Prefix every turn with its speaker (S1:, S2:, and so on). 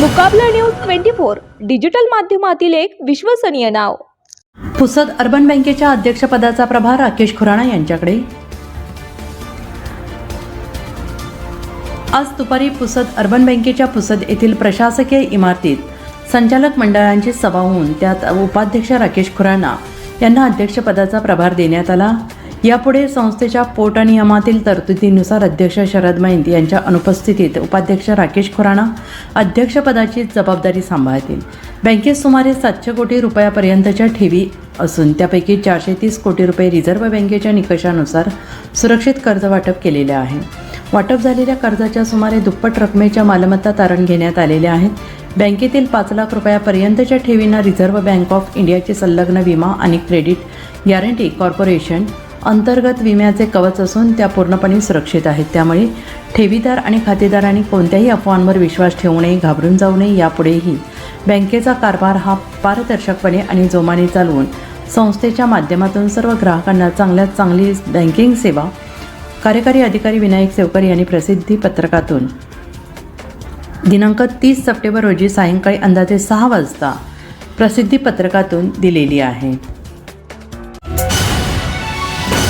S1: मुकाबला news twenty four digital माध्यमातील एक विश्वसनीय नाव.
S2: पुसद अर्बन बँकेच्या अध्यक्षपदाचा प्रभार राकेश खुराणा यांच्याकडे. आज दुपारी पुसद अर्बन बँकेच्या पुसद येथील प्रशासकीय इमारतीत संचालक मंडळांची सभा होऊन त्यात उपाध्यक्ष राकेश खुराणा यांना अध्यक्षपदाचा प्रभार देण्यात आला. यापुढे संस्थेच्या पोटनियमातील तरतुदीनुसार अध्यक्ष शरद मैंद यांच्या अनुपस्थितीत उपाध्यक्ष राकेश खुराणा अध्यक्षपदाची जबाबदारी सांभाळतील. बँकेत सुमारे सातशे कोटी रुपयापर्यंतच्या ठेवी असून त्यापैकी चारशे तीस कोटी रुपये रिझर्व्ह बँकेच्या निकषानुसार सुरक्षित कर्ज वाटप केलेले आहे. वाटप झालेल्या कर्जाच्या सुमारे दुप्पट रकमेच्या मालमत्ता तारण घेण्यात आलेल्या आहेत. बँकेतील पाच लाख रुपयापर्यंतच्या ठेवींना रिझर्व्ह बँक ऑफ इंडियाचे संलग्न विमा आणि क्रेडिट गॅरंटी कॉर्पोरेशन अंतर्गत विम्याचे कवच असून त्या पूर्णपणे सुरक्षित आहेत. त्यामुळे ठेवीदार आणि खातेदारांनी कोणत्याही अफवांवर विश्वास ठेवू नये घाबरून जाऊ नये यापुढेही. बँकेचा कारभार हा पारदर्शकपणे आणि जोमाने चालवून संस्थेच्या माध्यमातून सर्व ग्राहकांना चांगल्यात चांगली बँकिंग सेवा कार्यकारी अधिकारी विनायक सेवकर यांनी प्रसिद्धी पत्रकातून दिनांक तीस सप्टेंबर रोजी सायंकाळी अंदाजे सहा वाजता प्रसिद्धी पत्रकातून दिलेली आहे.